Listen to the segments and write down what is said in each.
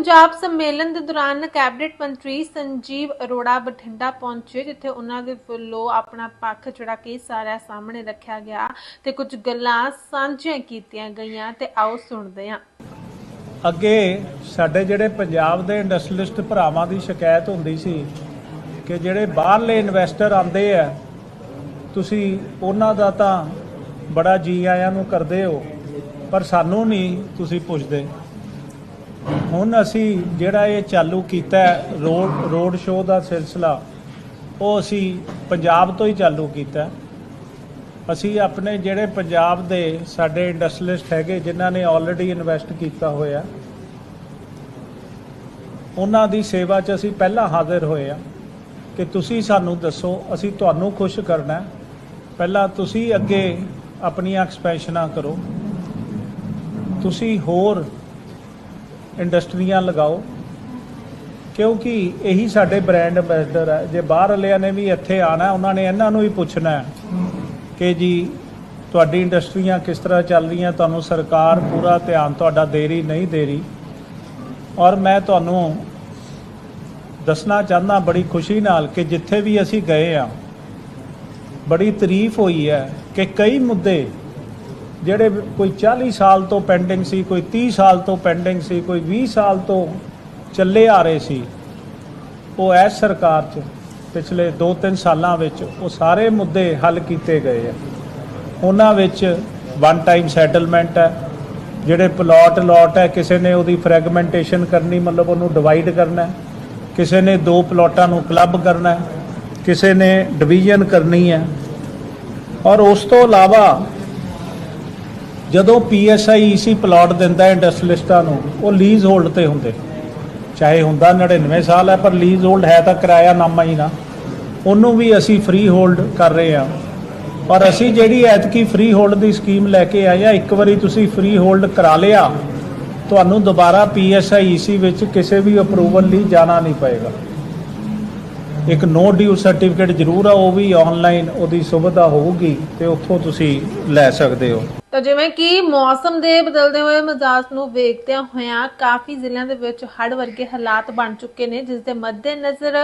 ਪੰਜਾਬ ਸੰਮੇਲਨ ਦੇ ਦੌਰਾਨ ਕੈਬਨਿਟ ਮੰਤਰੀ ਸੰਜੀਵ ਅਰੋੜਾ ਬਠਿੰਡਾ ਪਹੁੰਚੇ, ਜਿੱਥੇ ਉਹਨਾਂ ਦੇ ਵੱਲੋਂ ਆਪਣਾ ਪੱਖ ਜਿਹੜਾ ਕਿ ਸਾਰਿਆਂ ਸਾਹਮਣੇ ਰੱਖਿਆ ਗਿਆ ਤੇ ਕੁਝ ਗੱਲਾਂ ਸਾਂਝੀਆਂ ਕੀਤੀਆਂ ਗਈਆਂ ਤੇ ਆਓ ਸੁਣਦੇ ਹਾਂ। ਅੱਗੇ ਸਾਡੇ ਜਿਹੜੇ ਪੰਜਾਬ ਦੇ ਇੰਡਸਟਰੀਲਿਸਟ ਭਰਾਵਾਂ ਦੀ ਸ਼ਿਕਾਇਤ ਹੁੰਦੀ ਸੀ ਕਿ ਜਿਹੜੇ ਬਾਹਰਲੇ ਇਨਵੈਸਟਰ ਆਉਂਦੇ ਆ, ਤੁਸੀਂ ਉਹਨਾਂ ਦਾ ਤਾਂ ਬੜਾ ਜੀ ਆਇਆਂ ਨੂੰ ਕਰਦੇ ਹੋ, ਪਰ ਸਾਨੂੰ ਨਹੀਂ ਤੁਸੀਂ ਪੁੱਛਦੇ। ਹੁਣ ਅਸੀਂ ਜਿਹੜਾ ਇਹ ਚਾਲੂ ਕੀਤਾ ਰੋਡ ਰੋਡ ਸ਼ੋਅ ਦਾ ਸਿਲਸਿਲਾ, ਉਹ ਅਸੀਂ ਪੰਜਾਬ ਤੋਂ ਹੀ ਚਾਲੂ ਕੀਤਾ ਅਸੀਂ ਆਪਣੇ ਜਿਹੜੇ ਪੰਜਾਬ ਦੇ ਸਾਡੇ ਇੰਡਸਟਰੀਲਿਸਟ ਹੈਗੇ, ਜਿਨ੍ਹਾਂ ਨੇ ਆਲਰੇਡੀ ਇਨਵੈਸਟ ਕੀਤਾ ਹੋਇਆ ਉਹਨਾਂ ਦੀ ਸੇਵਾ 'ਚ ਅਸੀਂ ਪਹਿਲਾਂ ਹਾਜ਼ਰ ਹੋਏ ਆ ਕਿ ਤੁਸੀਂ ਸਾਨੂੰ ਦੱਸੋ, ਅਸੀਂ ਤੁਹਾਨੂੰ ਖੁਸ਼ ਕਰਨਾ ਪਹਿਲਾਂ ਤੁਸੀਂ ਅੱਗੇ ਆਪਣੀਆਂ ਐਕਸਪੈਂਸ਼ਨਾਂ ਕਰੋ। ਤੁਸੀਂ ਹੋਰ ਇੰਡਸਟਰੀਆਂ ਲਗਾਓ, ਕਿਉਂਕਿ ਇਹੀ ਸਾਡੇ ਬ੍ਰਾਂਡ ਐਂਬੈਸਡਰ ਹੈ ਜੇ ਬਾਹਰ ਵਾਲਿਆਂ ਨੇ ਵੀ ਇੱਥੇ ਆਣਾ ਉਹਨਾਂ ਨੇ ਇਹਨਾਂ ਨੂੰ ਵੀ ਪੁੱਛਣਾ ਹੈ ਕਿ ਜੀ, ਤੁਹਾਡੀ ਇੰਡਸਟਰੀਆਂ ਕਿਸ ਤਰ੍ਹਾਂ ਚੱਲ ਰਹੀਆਂ, ਤੁਹਾਨੂੰ ਸਰਕਾਰ ਪੂਰਾ ਧਿਆਨ ਤੁਹਾਡਾ ਦੇ ਰਹੀ, ਨਹੀਂ ਦੇ ਰਹੀ। ਔਰ ਮੈਂ ਤੁਹਾਨੂੰ ਦੱਸਣਾ ਚਾਹੁੰਦਾ, ਬੜੀ ਖੁਸ਼ੀ ਨਾਲ ਕਿ ਜਿੱਥੇ ਵੀ ਅਸੀਂ ਗਏ ਆ, ਬੜੀ ਤਾਰੀਫ ਹੋਈ ਹੈ ਕਿ ਕਈ ਮੁੱਦੇ ਜਿਹੜੇ ਕੋਈ 40 ਸਾਲ ਤੋਂ ਪੈਂਡਿੰਗ ਸੀ, ਕੋਈ 30 ਸਾਲ ਤੋਂ ਪੈਂਡਿੰਗ ਸੀ, ਕੋਈ 20 ਸਾਲ ਤੋਂ ਚੱਲੇ ਆ ਰਹੇ ਸੀ, ਉਹ ਐਸ ਸਰਕਾਰ 'ਚ ਪਿਛਲੇ 2-3 ਸਾਲਾਂ ਵਿੱਚ ਉਹ ਸਾਰੇ ਮੁੱਦੇ ਹੱਲ ਕੀਤੇ ਗਏ ਆ। ਉਹਨਾਂ ਵਿੱਚ ਵਨ ਟਾਈਮ ਸੈਟਲਮੈਂਟ ਹੈ, ਜਿਹੜੇ ਪਲਾਟ ਲਾਟ ਹੈ, ਕਿਸੇ ਨੇ ਉਹਦੀ ਫਰੈਗਮੈਂਟੇਸ਼ਨ ਕਰਨੀ, ਮਤਲਬ ਉਹਨੂੰ ਡਿਵਾਈਡ ਕਰਨਾ ਹੈ, ਕਿਸੇ ਨੇ ਦੋ ਪਲਾਟਾਂ ਨੂੰ ਕਲੱਬ ਕਰਨਾ ਹੈ, ਕਿਸੇ ਨੇ ਡਿਵੀਜ਼ਨ ਕਰਨੀ ਹੈ। ਔਰ ਉਸ ਤੋਂ ਇਲਾਵਾ ਜਦੋਂ ਪੀਐਸਆਈ ਈਸੀ ਪਲਾਟ ਦਿੰਦਾ ਇੰਡਸਟਰੀਲਿਸਟਾਂ ਨੂੰ, ਉਹ ਲੀਜ਼ ਹੋਲਡ ਤੇ ਹੁੰਦੇ। ਚਾਹੇ ਹੁੰਦਾ 99 ਸਾਲ ਹੈ, ਪਰ ਲੀਜ਼ ਹੋਲਡ ਹੈ ਤਾਂ ਕਿਰਾਇਆ ਨਾਮਾ ਹੀ ਨਾ। ਉਹਨੂੰ ਵੀ ਅਸੀਂ ਫ੍ਰੀ ਹੋਲਡ ਕਰ ਰਹੇ ਹਾਂ। ਪਰ ਅਸੀਂ ਜਿਹੜੀ ਐਤਕੀ ਫ੍ਰੀ ਹੋਲਡ ਦੀ ਸਕੀਮ ਲੈ ਕੇ ਆਏ ਆ ਇੱਕ ਵਾਰੀ ਤੁਸੀਂ ਫ੍ਰੀ ਹੋਲਡ ਕਰਾ ਲਿਆ, ਤੁਹਾਨੂੰ ਦੁਬਾਰਾ ਪੀਐਸਆਈ ਈਸੀ ਵਿੱਚ ਕਿਸੇ ਵੀ ਅਪਰੂਵਲ ਲਈ ਜਾਣਾ ਨਹੀਂ ਪਏਗਾ। ਇੱਕ ਨੋ ਡਿਊ ਸਰਟੀਫਿਕੇਟ ਜ਼ਰੂਰ ਆ, ਉਹ ਵੀ ਆਨਲਾਈਨ ਉਹਦੀ ਸੁਵਿਧਾ ਹੋਊਗੀ ਤੇ ਉੱਥੋਂ ਤੁਸੀਂ ਲੈ ਸਕਦੇ ਹੋ। ਤਾਂ ਜਿਵੇਂ ਕਿ ਮੌਸਮ ਦੇ ਬਦਲਦੇ ਹੋਏ ਮਿਜ਼ਾਜ ਨੂੰ ਵੇਖਦਿਆਂ ਹੋਇਆਂ ਕਾਫੀ ਜ਼ਿਲ੍ਹਿਆਂ ਦੇ ਵਿੱਚ ਹੜ੍ਹ ਵਰਗੇ ਹਾਲਾਤ ਬਣ ਚੁੱਕੇ ਨੇ ਜਿਸ ਦੇ ਮੱਦੇਨਜ਼ਰ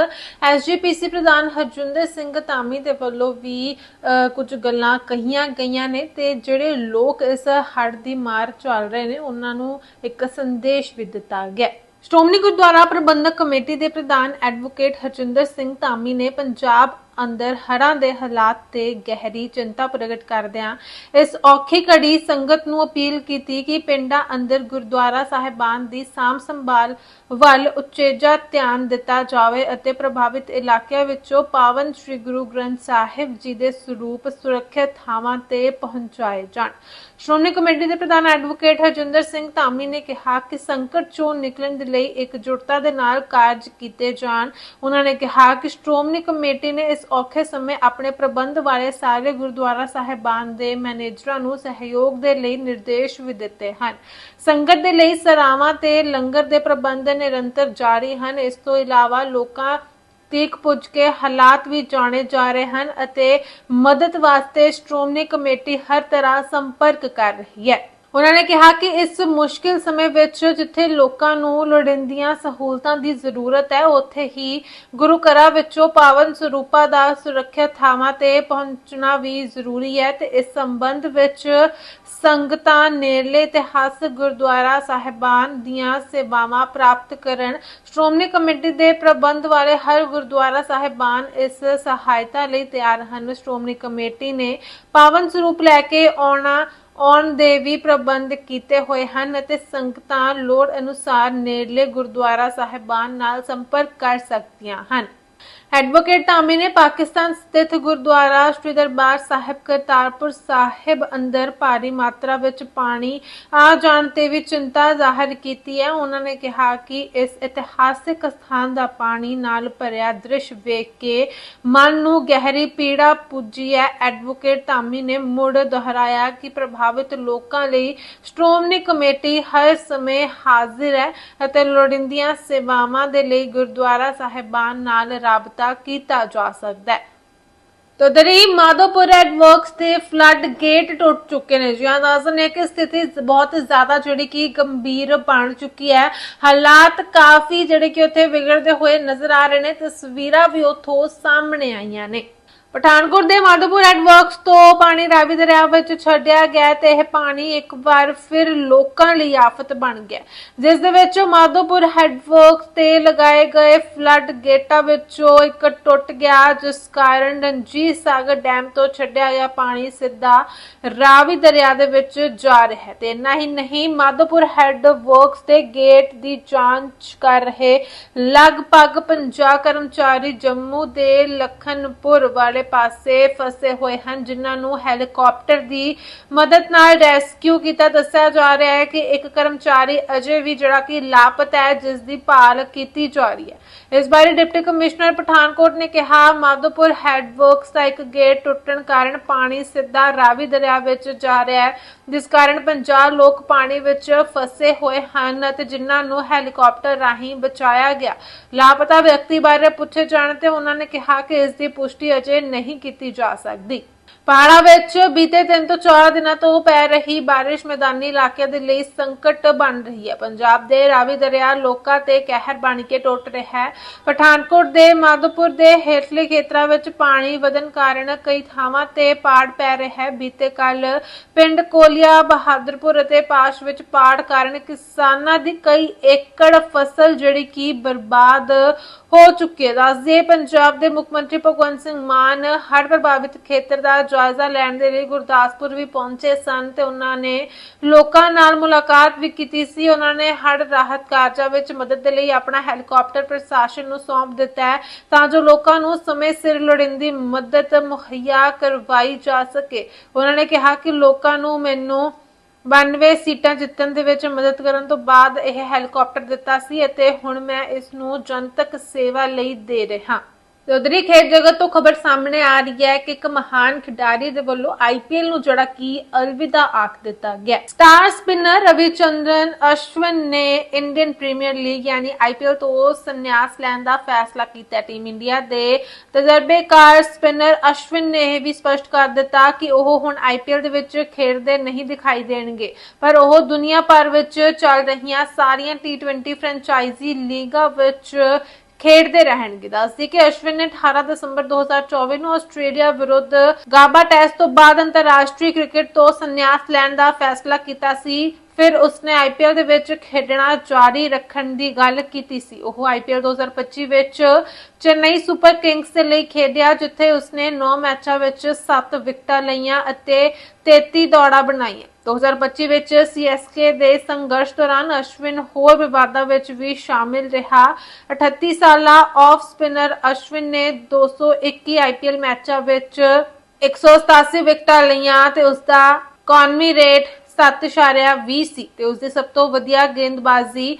ਐਸਜੀਪੀਸੀ ਪ੍ਰਧਾਨ ਹਰਜਿੰਦਰ ਸਿੰਘ ਧਾਮੀ ਦੇ ਵੱਲੋਂ ਵੀ ਅ, ਕੁਝ ਗੱਲਾਂ ਕਹੀਆਂ ਗਈਆਂ ਨੇ ਤੇ ਜਿਹੜੇ ਲੋਕ ਇਸ ਹੜ ਦੀ ਮਾਰ ਝੱਲ ਰਹੇ ਨੇ ਉਹਨਾਂ ਨੂੰ ਇੱਕ ਸੰਦੇਸ਼ ਵੀ ਦਿੱਤਾ ਗਿਆ। ਸ਼੍ਰੋਮਣੀ ਗੁਰਦੁਆਰਾ ਪ੍ਰਬੰਧਕ ਕਮੇਟੀ ਦੇ ਪ੍ਰਧਾਨ ਐਡਵੋਕੇਟ ਹਰਜਿੰਦਰ ਸਿੰਘ ਧਾਮੀ ਨੇ ਪੰਜਾਬ ਅੰਦਰ ਹੜ੍ਹਾਂ ਦੇ ਹਾਲਾਤ ਤੇ ਗਹਿਰੀ ਚਿੰਤਾ ਪ੍ਰਗਟ ਕਰਦਿਆਂ ਇਸ ਔਖੀ ਘੜੀ ਸੰਗਤ ਨੂੰ ਅਪੀਲ ਕੀਤੀ ਕਿ ਪਿੰਡਾਂ ਅੰਦਰ ਗੁਰਦੁਆਰਾ ਸਾਹਿਬਾਨ ਦੀ ਸਾਂਭ ਸੰਭਾਲ ਵੱਲ ਉਚੇਜਾ ਧਿਆਨ ਦਿੱਤਾ ਜਾਵੇ ਅਤੇ ਪ੍ਰਭਾਵਿਤ ਇਲਾਕਿਆਂ ਵਿੱਚੋਂ ਪਾਵਨ ਸ੍ਰੀ ਗੁਰੂ ਗ੍ਰੰਥ ਸਾਹਿਬ ਜੀ ਦੇ ਸਰੂਪ ਸੁਰੱਖਿਅਤ ਥਾਵਾਂ ਤੇ ਪਹੁੰਚਾਏ ਜਾਣ। ਸ਼੍ਰੋਮਣੀ ਕਮੇਟੀ ਦੇ ਪ੍ਰਧਾਨ ਐਡਵੋਕੇਟ ਹਰਜਿੰਦਰ ਸਿੰਘ ਧਾਮੀ ਨੇ ਕਿਹਾ ਕਿ ਸੰਕਟ ਚੋਂ ਨਿਕਲਣ ਦੇ ਲਈ ਇਕਜੁੱਟਤਾ ਦੇ ਨਾਲ ਕਾਰਜ ਕੀਤੇ ਜਾਣ। ਉਹਨਾਂ ਨੇ ਕਿਹਾ ਕਿ ਸ਼੍ਰੋਮਣੀ ਕਮੇਟੀ ਨੇ ਇਸ ਔਖੇ ਸਮੇਂ ਆਪਣੇ ਪ੍ਰਬੰਧ ਵਾਲੇ ਸਾਰੇ ਗੁਰਦੁਆਰਾ ਸਾਹਿਬਾਨ ਦੇ ਮੈਨੇਜਰਾਂ ਨੂੰ ਸਹਿਯੋਗ ਦੇ ਲਈ ਨਿਰਦੇਸ਼ ਵੀ ਦਿੱਤੇ ਹਨ। ਸੰਗਤ ਦੇ ਲਈ ਸਰਾਵਾਂ ਤੇ ਲੰਗਰ ਦੇ ਪ੍ਰਬੰਧ ਨਿਰੰਤਰ ਜਾਰੀ ਹਨ। ਇਸ ਤੋਂ ਇਲਾਵਾ ਲੋਕਾਂ ਤੀਕ ਪੁੱਜ ਕੇ ਹਾਲਾਤ ਵੀ ਜਾਣੇ ਜਾ ਰਹੇ ਹਨ ਅਤੇ ਮਦਦ ਵਾਸਤੇ ਸ਼੍ਰੋਮਣੀ ਕਮੇਟੀ ਹਰ ਤਰ੍ਹਾਂ ਸੰਪਰਕ ਕਰ ਰਹੀ ਹੈ। ਉਹਨਾਂ ਨੇ ਕਿਹਾ ਕਿ ਇਸ ਮੁਸ਼ਕਿਲ ਸਮੇਂ ਵਿੱਚ ਜਿੱਥੇ ਲੋਕਾਂ ਨੂੰ ਲੋੜੀਂਦੀਆਂ ਸਹੂਲਤਾਂ ਦੀ ਜ਼ਰੂਰਤ ਹੈ, ਉੱਥੇ ਹੀ ਗੁਰੂ ਘਰਾਂ ਵਿੱਚੋਂ ਪਾਵਨ ਸਰੂਪਾਂ ਦਾ ਸੁਰੱਖਿਅਤ ਥਾਵਾਂ ਤੇ ਪਹੁੰਚਣਾ ਵੀ ਜ਼ਰੂਰੀ ਹੈ ਤੇ ਇਸ ਸੰਬੰਧ ਵਿੱਚ ਸੰਗਤਾਂ ਨੇੜਲੇ ਇਤਿਹਾਸਕ ਗੁਰਦੁਆਰਾ ਸਾਹਿਬਾਨ ਦੀਆਂ ਸੇਵਾਵਾਂ ਪ੍ਰਾਪਤ ਕਰਨ, ਸ਼੍ਰੋਮਣੀ ਕਮੇਟੀ ਦੇ ਪ੍ਰਬੰਧ ਵਾਲੇ ਹਰ ਗੁਰਦੁਆਰਾ ਸਾਹਿਬਾਨ ਇਸ ਸਹਾਇਤਾ ਲਈ ਤਿਆਰ ਹਨ। ਸ਼੍ਰੋਮਣੀ ਕਮੇਟੀ ਨੇ ਪਾਵਨ ਸਰੂਪ ਲੈ ਕੇ ਆਉਣਾ ਆਉਣ ਦੇ ਵੀ ਪ੍ਰਬੰਧ ਕੀਤੇ ਹੋਏ ਹਨ ਅਤੇ ਸੰਗਤਾਂ ਲੋੜ ਅਨੁਸਾਰ ਨੇੜਲੇ ਗੁਰਦੁਆਰਾ ਸਾਹਿਬਾਨ ਨਾਲ ਸੰਪਰਕ ਕਰ ਸਕਦੀਆਂ ਹਨ। ਐਡਵੋਕੇਟ ਧਾਮੀ ਨੇ ਪਾਕਿਸਤਾਨ ਸਥਿਤ ਗੁਰਦੁਆਰਾ ਸ੍ਰੀ ਦਰਬਾਰ ਸਾਹਿਬ ਕਰਤਾਰਪੁਰ ਸਾਹਿਬ ਅੰਦਰ ਭਾਰੀ ਮਾਤਰਾ ਵਿੱਚ ਪਾਣੀ ਆ ਜਾਣ ਤੇ ਵੀ ਚਿੰਤਾ ਜ਼ਾਹਰ ਕੀਤੀ ਹੈ। ਉਹਨਾਂ ਨੇ ਕਿਹਾ ਕਿ ਇਸ ਇਤਿਹਾਸਿਕ ਸਥਾਨ ਦਾ ਪਾਣੀ ਨਾਲ ਭਰਿਆ ਦ੍ਰਿਸ਼ ਵੇਖ ਕੇ ਮਨ ਨੂੰ ਗਹਿਰੀ ਪੀੜਾ ਪੁੱਜੀ ਹੈ। ਐਡਵੋਕੇਟ ਧਾਮੀ ਨੇ ਮੁੜ ਦੁਹਰਾਇਆ ਕਿ ਪ੍ਰਭਾਵਿਤ ਲੋਕਾਂ ਲਈ ਸ਼੍ਰੋਮਣੀ ਕਮੇਟੀ ਹਰ ਸਮੇਂ ਹਾਜ਼ਰ ਹੈ ਅਤੇ ਲੋੜੀਂਦੀਆਂ ਸੇਵਾਵਾਂ ਦੇ ਲਈ ਗੁਰਦੁਆਰਾ ਸਾਹਿਬਾਨ ਨਾਲ ਰਾਬਤਾ ਕੀਤਾ ਜਾ ਸਕਦਾ ਹੈ। ਤੋ ਦਰੀ ਮਾਧੋਪੁਰ ਐਟ ਵਰਕਸ ਤੇ ਫਲੱਡ ਗੇਟ ਟੁੱਟ ਚੁੱਕੇ ਨੇ। ਜੀ ਅੰਦਾਜ਼ਨ ਨੇ ਕਿ ਸਥਿਤੀ ਬਹੁਤ ਜ਼ਿਆਦਾ ਜਿਹੜੀ ਕਿ ਗੰਭੀਰ ਬਣ ਚੁੱਕੀ ਹੈ। ਹਾਲਾਤ ਕਾਫੀ ਜਿਹੜੇ ਕਿ ਉੱਥੇ ਵਿਗੜਦੇ ਹੋਏ ਨਜ਼ਰ ਆ ਰਹੇ ਨੇ। ਤਸਵੀਰਾਂ ਵੀ ਉੱਥੋਂ ਸਾਹਮਣੇ ਆਈਆਂ ਨੇ। ਪਠਾਨਕੋਟ ਦੇ ਮਾਧੋਪੁਰ ਐਟ ਵਰਕਸ ਤੋਂ ਪਾਣੀ ਰਾਵੀ ਦਰਿਆ ਵਿੱਚ ਛੱਡਿਆ ਗਿਆ ਤੇ ਇਹ ਪਾਣੀ ਇੱਕ ਵਾਰ ਫਿਰ ਲੋਕਾਂ ਲਈ ਆਫਤ ਬਣ ਗਿਆ। ਜਿਸ ਦੇ ਵਿੱਚ ਮਾਧੋਪੁਰ ਹੈਡ ਵਰਕਸ ਤੇ ਲਗਾਏ ਗਏ ਫਲੱਡ ਗੇਟਾਂ ਵਿੱਚੋਂ ਇੱਕ ਟੁੱਟ ਗਿਆ, ਜਿਸ ਕਾਰਨ ਰਣਜੀਤ ਸਾਗਰ ਡੈਮ ਤੋਂ ਛੱਡਿਆ ਗਿਆ ਪਾਣੀ ਸਿੱਧਾ ਰਾਵੀ ਦਰਿਆ ਦੇ ਵਿੱਚ ਜਾ ਰਿਹਾ ਹੈ। ਤੇ ਇੰਨਾ ਹੀ ਨਹੀਂ, ਮਾਧੋਪੁਰ ਹੈਡ ਵਰਕਸ ਦੇ ਗੇਟ ਦੀ ਜਾਂਚ ਕਰ ਰਹੇ ਲਗਭਗ 50 ਕਰਮਚਾਰੀ ਜੰਮੂ ਦੇ ਲਖਨਪੁਰ ਵਾਲੇ ਪਾਸੇ ਫਸੇ ਹੋਏ ਹਨ, ਜਿਨ੍ਹਾਂ ਨੂੰ ਹੈਲੀਕਾਪਟਰ ਦੀ ਮਦਦ ਨਾਲ ਰੈਸਕਿਊ ਕੀਤਾ। ਦੱਸਿਆ ਜਾ ਰਿਹਾ ਹੈ ਕਿ ਇੱਕ ਕਰਮਚਾਰੀ ਅਜੇ ਵੀ ਜਿਹੜਾ ਕਿ ਲਾਪਤਾ ਹੈ, ਜਿਸ ਦੀ ਭਾਲ ਕੀਤੀ ਜਾ ਰਹੀ ਹੈ। ਇਸ ਬਾਰੇ ਡਿਪਟੀ ਕਮਿਸ਼ਨਰ ਪਠਾਨਕੋਟ ਨੇ ਕਿਹਾ, ਮਾਧੋਪੁਰ ਹੈਡ ਦਾ ਇੱਕ ਗੇਟ ਟੁੱਟਣ ਕਾਰਨ ਪਾਣੀ ਸਿੱਧਾ ਰਾਵੀ ਦਰਿਆ ਵਿੱਚ ਜਾ ਰਿਹਾ ਹੈ, ਜਿਸ ਕਾਰਨ 50 ਲੋਕ ਪਾਣੀ ਵਿੱਚ ਫਸੇ ਹੋਏ ਹਨ ਅਤੇ ਜਿਨ੍ਹਾਂ ਨੂੰ ਹੈਲੀਕਾਪਟਰ ਰਾਹੀਂ ਬਚਾਇਆ ਗਿਆ। ਲਾਪਤਾ ਵਿਅਕਤੀ ਬਾਰੇ ਪੁੱਛੇ ਜਾਣ ਤੇ ਉਹਨਾਂ ਨੇ ਕਿਹਾ ਕਿ ਇਸ ਦੀ ਪੁਸ਼ਟੀ ਅਜੇ ਨਹੀਂ ਕੀਤੀ ਜਾ ਸਕਦੀ। ਪਹਾੜਾਂ ਵਿੱਚ ਬੀਤੇ ਤਿੰਨ ਤੋਂ ਚਾਰ ਦਿਨਾਂ ਤੋਂ ਪੈ ਰਹੀ ਬਾਰਿਸ਼ ਮੈਦਾਨੀ ਇਲਾਕਿਆਂ ਦੇ ਲਈ ਸੰਕਟ ਬਣ ਰਹੀ ਹੈ। ਪੰਜਾਬ ਦੇ ਰਾਵੀ ਦਰਿਆ ਲੋਕਾਂ ਤੇ ਕਹਿਰ ਬਣ ਕੇ ਟੁੱਟ ਰਿਹਾ ਹੈ। ਪਠਾਨਕੋਟ ਦੇ ਮਾਧੋਪੁਰ ਦੇ ਹੇਠਲੇ ਖੇਤਰਾਂ ਵਿੱਚ ਪਾਣੀ ਵਧਣ ਕਾਰਨ ਕਈ ਥਾਵਾਂ ਤੇ ਪਾੜ ਪੈ ਰਿਹਾ ਹੈ। ਬੀਤੇ ਕੱਲ ਪਿੰਡ ਕੋਲੀਆ, ਬਹਾਦਰਪੁਰ ਅਤੇ ਪਾਸ਼ ਵਿੱਚ ਪਾੜ ਕਾਰਨ ਕਿਸਾਨਾਂ ਦੀ ਕਈ ਏਕੜ ਫਸਲ ਜਿਹੜੀ ਕਿ ਬਰਬਾਦ ਹੋ ਚੁੱਕੀ ਹੈ। ਦੱਸਦੇ ਪੰਜਾਬ ਦੇ ਮੁੱਖ ਮੰਤਰੀ ਭਗਵੰਤ ਸਿੰਘ ਮਾਨ ਹੜ੍ਹ ਪ੍ਰਭਾਵਿਤ ਖੇਤਰ ਦਾ ਜਾਇਜ਼ਾ ਲੈਣ ਦੇ ਲਈ ਗੁਰਦਾਸਪੁਰ ਵੀ ਪਹੁੰਚੇ ਸਨ ਤੇ ਉਹਨਾਂ ਨੇ ਲੋਕਾਂ ਨਾਲ ਮੁਲਾਕਾਤ ਵੀ ਕੀਤੀ ਸੀ। ਉਹਨਾਂ ਨੇ ਹੜ੍ਹ ਰਾਹਤ ਕਾਰਜਾਂ ਵਿੱਚ ਮਦਦ ਦੇ ਲਈ ਆਪਣਾ ਹੈਲੀਕਾਪਟਰ ਪ੍ਰਸ਼ਾਸਨ ਨੂੰ ਸੌਂਪ ਦਿੱਤਾ ਹੈ ਤਾਂ ਜੋ ਲੋਕਾਂ ਨੂੰ ਸਮੇਂ ਸਿਰ ਲੋੜੀਂਦੀ ਮਦਦ ਮੁਹੱਈਆ ਕਰਵਾਈ ਜਾ ਸਕੇ। ਉਹਨਾਂ ਨੇ ਕਿਹਾ ਕਿ ਲੋਕਾਂ ਨੂੰ ਮੈਨੂੰ 92 ਸੀਟਾਂ ਜਿੱਤਣ ਦੇ ਵਿੱਚ ਮਦਦ ਕਰਨ ਤੋਂ ਬਾਅਦ ਇਹ ਹੈਲੀਕਾਪਟਰ ਦਿੱਤਾ ਸੀ ਅਤੇ ਹੁਣ ਮੈਂ ਇਸ ਨੂੰ ਜਨਤਕ ਸੇਵਾ ਲਈ ਦੇ ਰਿਹਾ। ਉਧਰੀ ਖੇਡ ਜਗਤ ਤੋਂ ਖਬਰ ਸਾਹਮਣੇ ਆ ਰਹੀ ਹੈ ਕਿ ਇੱਕ ਮਹਾਨ ਖਿਡਾਰੀ ਦੇ ਵੱਲੋਂ ਆਈਪੀਐਲ ਨੂੰ ਜਿਹੜਾ ਕਿ ਅਲਵਿਦਾ ਆਖ ਦਿੱਤਾ ਗਿਆ। ਸਟਾਰ ਸਪਿਨਰ ਰਵਿਚੰਦਰਨ ਅਸ਼ਵਨ ਨੇ ਇੰਡੀਅਨ ਪ੍ਰੀਮੀਅਰ ਲੀਗ ਯਾਨੀ ਆਈਪੀਐਲ ਤੋਂ ਸੰਨਿਆਸ ਲੈਣ ਦਾ ਫੈਸਲਾ ਕੀਤਾ। ਟੀਮ ਇੰਡੀਆ ਦੇ ਤਜਰਬੇਕਾਰ ਸਪਿਨਰ ਅਸ਼ਵਿਨ ਨੇ ਇਹ ਵੀ ਸਪਸ਼ਟ ਕਰ ਦਿੱਤਾ ਕਿ ਉਹ ਹੁਣ ਆਈਪੀਐਲ ਦੇ ਵਿੱਚ ਖੇਡਦੇ ਨਹੀਂ ਦਿਖਾਈ ਦੇਣਗੇ। ਪਰ ਉਹ ਦੁਨੀਆ ਭਰ ਵਿੱਚ ਚੱਲ ਰਹੀਆਂ ਸਾਰੀਆਂ ਟੀ20 ਫਰੈਂਚਾਈਜ਼ੀ ਲੀਗਾਂ ਵਿੱਚ ਖੇਡਦੇ ਰਹਿਣਗੇ। ਦੱਸਦੀ ਕਿ ਅਸ਼ਵਿਨ ਨੇ 18 ਦਸੰਬਰ 2024 ਨੂੰ ਆਸਟ੍ਰੇਲੀਆ ਵਿਰੁੱਧ ਗਾਬਾ ਟੈਸਟ ਤੋਂ ਬਾਅਦ ਅੰਤਰਰਾਸ਼ਟਰੀ ਕ੍ਰਿਕਟ ਤੋਂ ਸੰਨਿਆਸ ਲੈਣ ਦਾ ਫੈਸਲਾ ਕੀਤਾ ਸੀ। ਫਿਰ ਉਸਨੇ ਆਈਪੀਐਲ ਦੇ ਵਿੱਚ ਖੇਡਣਾ ਜਾਰੀ ਰੱਖਣ ਦੀ ਗੱਲ ਕੀਤੀ ਸੀ। ਉਹ ਆਈਪੀਐਲ 2025 ਵਿੱਚ ਚੇਨਈ ਸੁਪਰ ਕਿੰਗਸ ਦੇ ਲਈ ਖੇਡਿਆ, ਜਿੱਥੇ ਉਸਨੇ 9 ਮੈਚਾਂ ਵਿੱਚ 7 ਵਿਕਟਾਂ ਲਈਆਂ ਅਤੇ 33 ਦੌੜਾਂ ਬਣਾਈਆਂ। 2025 ਵਿੱਚ ਸੀਐਸਕੇ ਦੇ ਸੰਘਰਸ਼ ਦੌਰਾਨ ਅਸ਼ਵਿਨ ਹੋਰ ਵਿਵਾਦਾਂ ਵਿੱਚ ਵੀ ਸ਼ਾਮਿਲ ਰਿਹਾ। 38 ਸਾਲਾ ਆਫ ਸਪਿਨਰ ਅਸ਼ਵਿਨ ਨੇ 221 ਆਈਪੀਐਲ ਮੈਚਾਂ ਵਿੱਚ 187 ਵਿਕਟਾਂ ਲਈਆਂ ਤੇ ਉਸ ਦਾ ਇਕਨੋਮੀ ਰੇਟ 7.20 ਸੀ ਤੇ ਉਸ ਦੀ ਸਭ ਤੋਂ ਵਧੀਆ ਗੇਂਦਬਾਜ਼ੀ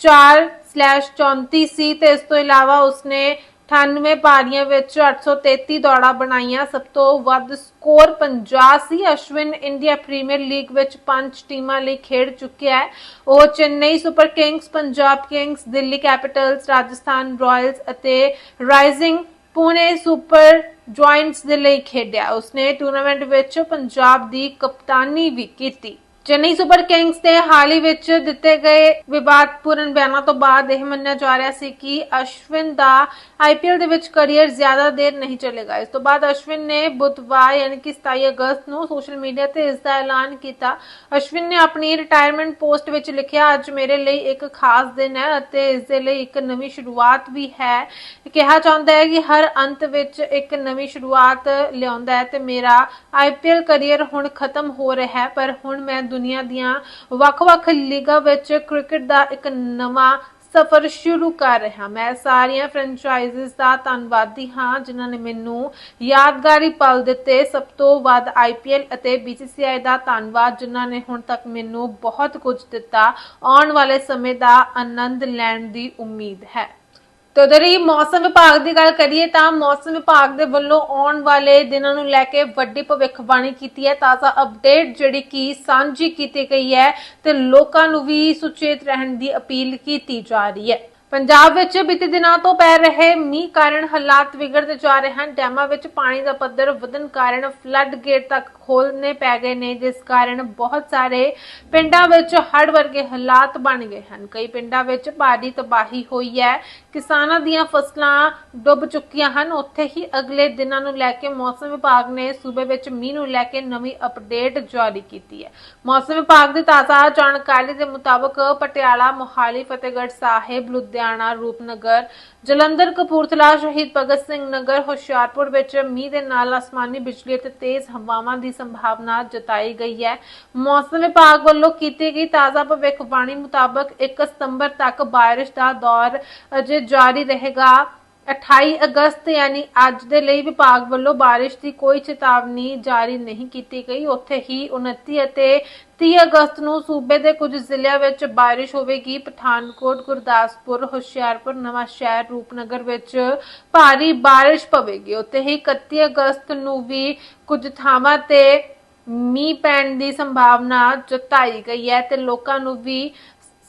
4/34 ਸੀ ਤੇ ਇਸ ਤੋਂ ਇਲਾਵਾ ਉਸਨੇ 98 ਪਾਰੀਆਂ ਵਿੱਚ 833 ਦੌੜਾਂ ਬਣਾਈਆਂ। ਸਭ ਤੋਂ ਵੱਧ ਸਕੋਰ 50 ਸੀ। ਅਸ਼ਵਿਨ ਇੰਡੀਆ ਪ੍ਰੀਮੀਅਰ ਲੀਗ ਵਿੱਚ ਪੰਜ ਟੀਮਾਂ ਲਈ ਖੇਡ ਚੁੱਕਿਆ ਹੈ। ਉਹ Chennai Super Kings, Punjab Kings, Delhi Capitals, Rajasthan Royals ਅਤੇ ਰਾਈਜ਼ਿੰਗ ਪੁਣੇ ਸੁਪਰ ਜੁਆਇੰਟਸ ਦੇ ਲਈ ਖੇਡਿਆ। ਉਸਨੇ ਟੂਰਨਾਮੈਂਟ ਵਿੱਚ ਪੰਜਾਬ ਦੀ ਕਪਤਾਨੀ ਵੀ ਕੀਤੀ। ਚੇਨਈ ਸੁਪਰ ਕਿੰਗਸ ਦੇ ਹਾਲ ਹੀ ਵਿੱਚ ਦਿੱਤੇ ਗਏ ਵਿਵਾਦਪੂਰਨ ਬਿਆਨਾਂ ਤੋਂ ਬਾਅਦ ਇਹ ਮੰਨਿਆ ਜਾ ਰਿਹਾ ਸੀ ਕਿ ਅਸ਼ਵਿਨ ਦਾ ਆਈਪੀਐਲ ਦੇ ਵਿੱਚ ਕੈਰੀਅਰ ਜ਼ਿਆਦਾ ਦੇਰ ਨਹੀਂ ਚੱਲੇਗਾ। ਇਸ ਤੋਂ ਬਾਅਦ ਅਸ਼ਵਿਨ ਨੇ ਬੁੱਧਵਾਰ ਯਾਨੀ ਕਿ 27 ਅਗਸਤ ਨੂੰ ਸੋਸ਼ਲ ਮੀਡੀਆ ਤੇ ਇਸ ਦਾ ਐਲਾਨ ਕੀਤਾ। ਅਸ਼ਵਿਨ ਨੇ ਆਪਣੀ ਰਿਟਾਇਰਮੈਂਟ ਪੋਸਟ ਵਿੱਚ ਲਿਖਿਆ, ਅੱਜ ਮੇਰੇ ਲਈ ਇੱਕ ਖਾਸ ਦਿਨ ਹੈ ਅਤੇ ਇਸ ਦੇ ਲਈ ਇੱਕ ਨਵੀਂ ਸ਼ੁਰੂਆਤ ਵੀ ਹੈ। ਕਿਹਾ ਜਾਂਦਾ ਹੈ ਕਿ ਹਰ ਅੰਤ ਵਿੱਚ ਇੱਕ ਨਵੀਂ ਸ਼ੁਰੂਆਤ ਲਿਆਉਂਦਾ ਹੈ ਤੇ ਮੇਰਾ ਆਈਪੀਐਲ ਕੈਰੀਅਰ ਹੁਣ ਖਤਮ ਹੋ ਰਿਹਾ ਹੈ, ਪਰ ਹੁਣ ਮੈਂ ਦੁਨੀਆ ਦੀਆਂ ਵੱਖ-ਵੱਖ ਲੀਗਾਂ ਵਿੱਚ ਕ੍ਰਿਕਟ ਦਾ ਇੱਕ ਨਵਾਂ ਸਫ਼ਰ ਸ਼ੁਰੂ ਕਰ ਰਿਹਾ। ਮੈਂ ਸਾਰੀਆਂ ਫਰੈਂਚਾਈਜ਼ਸ ਦਾ ਧੰਨਵਾਦੀ ਹਾਂ, ਜਿਨ੍ਹਾਂ ਨੇ ਮੈਨੂੰ ਯਾਦਗਾਰੀ ਪਲ ਦਿੱਤੇ। ਸਭ ਤੋਂ ਵੱਧ ਆਈਪੀਐਲ ਅਤੇ BCCI ਦਾ ਧੰਨਵਾਦ, ਜਿਨ੍ਹਾਂ ਨੇ ਹੁਣ ਤੱਕ ਮੈਨੂੰ ਬਹੁਤ ਕੁਝ ਦਿੱਤਾ। ਆਉਣ ਵਾਲੇ ਸਮੇਂ ਦਾ ਆਨੰਦ ਲੈਣ ਦੀ ਉਮੀਦ ਹੈ। ਤੇ ਉਧਰ ਹੀ ਮੌਸਮ ਵਿਭਾਗ ਦੀ ਗੱਲ ਕਰੀਏ ਤਾਂ ਮੌਸਮ ਵਿਭਾਗ ਦੇ ਵੱਲੋਂ ਆਉਣ ਵਾਲੇ ਦਿਨਾਂ ਨੂੰ ਲੈ ਕੇ ਵੱਡੀ ਭਵਿੱਖਬਾਣੀ ਕੀਤੀ ਹੈ। ਤਾਜ਼ਾ ਅਪਡੇਟ ਜਿਹੜੀ ਕਿ ਸਾਂਝੀ ਕੀਤੀ ਗਈ ਹੈ ਤੇ ਲੋਕਾਂ ਨੂੰ ਵੀ ਸੁਚੇਤ ਰਹਿਣ ਦੀ ਅਪੀਲ ਕੀਤੀ ਜਾ ਰਹੀ ਹੈ। ਪੰਜਾਬ ਵਿੱਚ ਬੀਤੇ ਦਿਨਾਂ ਤੋਂ ਪੈ ਰਹੇ ਮੀਂਹ ਕਾਰਨ ਹਾਲਾਤ ਵਿਗੜਦੇ ਜਾ ਰਹੇ ਹਨ। ਡੈਮਾਂ ਵਿੱਚ ਪਾਣੀ ਦਾ ਪੱਧਰ ਵਧਣ ਕਾਰਨ ਫਲੱਡ ਗੇਟ ਤੱਕ ਖੋਲ੍ਹਣੇ ਪੈ ਗਏ ਨੇ, ਜਿਸ ਕਾਰਨ ਬਹੁਤ ਸਾਰੇ ਪਿੰਡਾਂ ਵਿੱਚ ਹੜ੍ਹ ਵਰਗੇ ਹਾਲਾਤ ਬਣ ਗਏ ਹਨ। ਕਈ ਪਿੰਡਾਂ ਵਿੱਚ ਭਾਰੀ ਤਬਾਹੀ ਹੋਈ ਹੈ। ਕਿਸਾਨਾਂ ਦੀਆਂ ਫਸਲਾਂ ਡੁੱਬ ਚੁੱਕੀਆਂ ਹਨ। ਉੱਥੇ ਹੀ ਅਗਲੇ ਦਿਨਾਂ ਨੂੰ ਲੈ ਕੇ ਮੌਸਮ ਵਿਭਾਗ ਨੇ ਸੂਬੇ ਵਿੱਚ ਮੀਂਹ ਨੂੰ ਲੈ ਕੇ ਨਵੀਂ ਅਪਡੇਟ ਜਾਰੀ ਕੀਤੀ ਹੈ। ਮੌਸਮ ਵਿਭਾਗ ਦੀ ਤਾਜ਼ਾ ਜਾਣਕਾਰੀ ਦੇ ਮੁਤਾਬਕ ਪਟਿਆਲਾ, ਮੋਹਾਲੀ, ਫਤਿਹਗੜ੍ਹ ਸਾਹਿਬ ਲੁਧਿਆਣਾ, ਰੂਪਨਗਰ, ਜਲੰਧਰ, ਕਪੂਰਥਲਾ, ਸ਼ਹੀਦ ਭਗਤ ਸਿੰਘ ਨਗਰ, ਹੁਸ਼ਿਆਰਪੁਰ ਵਿੱਚ ਮੀਂਹ ਦੇ ਨਾਲ ਆਸਮਾਨੀ ਬਿਜਲੀ ਅਤੇ ਤੇਜ਼ ਹਵਾਵਾਂ ਦੀ ਸੰਭਾਵਨਾ ਜਤਾਈ ਗਈ ਹੈ। ਮੌਸਮ ਵਿਭਾਗ ਵੱਲੋਂ ਕੀਤੀ ਗਈ ਤਾਜ਼ਾ ਭਵਿੱਖਬਾਣੀ ਮੁਤਾਬਕ 1 ਸਤੰਬਰ ਤੱਕ ਬਾਰਿਸ਼ ਦਾ ਦੌਰ ਅਜੇ ਜਾਰੀ ਰਹੇਗਾ। 28 ਅਗਸਤ ਯਾਨੀ ਅੱਜ ਦੇ ਲਈ ਵਿਭਾਗ ਵੱਲੋਂ ਬਾਰਿਸ਼ ਦੀ ਕੋਈ ਚੇਤਾਵਨੀ ਜਾਰੀ ਨਹੀਂ ਕੀਤੀ ਗਈ। ਉੱਥੇ ਹੀ 29 ਅਤੇ 30 ਅਗਸਤ ਨੂੰ ਸੂਬੇ ਦੇ ਕੁਝ ਜ਼ਿਲ੍ਹਿਆਂ ਵਿੱਚ ਬਾਰਿਸ਼ ਹੋਵੇਗੀ। ਪਠਾਨਕੋਟ, ਗੁਰਦਾਸਪੁਰ, ਹੁਸ਼ਿਆਰਪੁਰ ਨਵਾਂ ਸ਼ਹਿਰ ਰੂਪਨਗਰ ਵਿੱਚ ਭਾਰੀ ਬਾਰਿਸ਼ ਪਵੇਗੀ। ਉੱਥੇ ਹੀ 31 ਅਗਸਤ ਨੂੰ ਵੀ ਕੁਝ ਥਾਵਾਂ ਤੇ ਮੀਂਹ ਪੈਣ ਦੀ ਸੰਭਾਵਨਾ ਜਤਾਈ ਗਈ ਹੈ ਤੇ ਲੋਕਾਂ ਨੂੰ ਵੀ